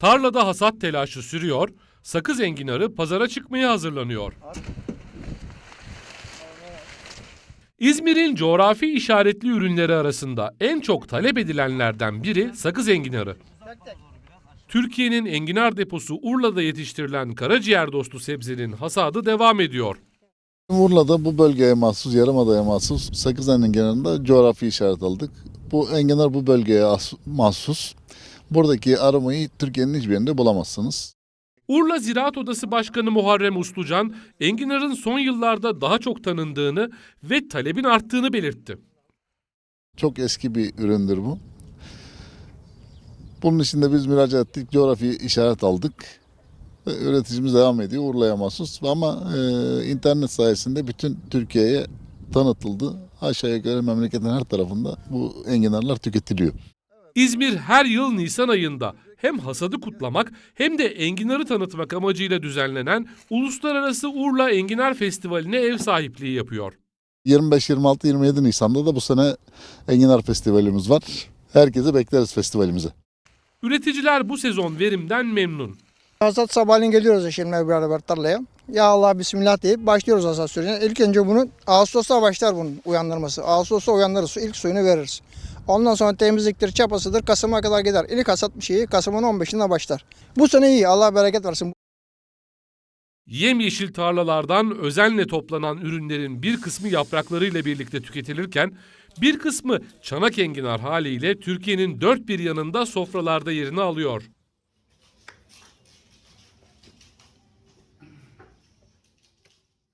Tarlada hasat telaşı sürüyor, sakız enginarı pazara çıkmaya hazırlanıyor. İzmir'in coğrafi işaretli ürünleri arasında en çok talep edilenlerden biri sakız enginarı. Türkiye'nin enginar deposu Urla'da yetiştirilen karaciğer dostu sebzenin hasadı devam ediyor. Urla'da bu bölgeye mahsus, yarımadaya mahsus Sakızhane'nin kenarında coğrafi işaret aldık. Bu enginar bu bölgeye mahsus. Buradaki aromayı Türkiye'nin hiçbir yerinde bulamazsınız. Urla Ziraat Odası Başkanı Muharrem Uslucan, enginarın son yıllarda daha çok tanındığını ve talebin arttığını belirtti. Çok eski bir üründür bu. Bunun için de biz müracaat ettik, coğrafi işaret aldık. Üreticimiz devam ediyor Urla'ya mahsus. Ama e, internet sayesinde bütün Türkiye'ye tanıtıldı. Aşağı yukarı memleketin her tarafında bu enginarlar tüketiliyor. İzmir her yıl Nisan ayında hem hasadı kutlamak hem de enginarı tanıtmak amacıyla düzenlenen Uluslararası Urla Enginar Festivali'ne ev sahipliği yapıyor. 25, 26, 27 Nisan'da da bu sene Enginar Festivalimiz var. Herkese bekleriz festivalimize. Üreticiler bu sezon verimden memnun. Hasat sabahleyin geliyoruz eşimle beraber tarlaya. Ya Allah bismillah deyip başlıyoruz hasat sürecine. İlk önce bunu Ağustos'ta başlar bunun uyandırması. Ağustos'ta uyanırız, ilk suyunu veririz. Ondan sonra temizliktir, çapasıdır, Kasım'a kadar gider. İlk hasat şeyi Kasım'ın 15'inde başlar. Bu sene iyi, Allah bereket versin. Yemyeşil tarlalardan özenle toplanan ürünlerin bir kısmı yapraklarıyla birlikte tüketilirken bir kısmı çanak enginar haliyle Türkiye'nin dört bir yanında sofralarda yerini alıyor.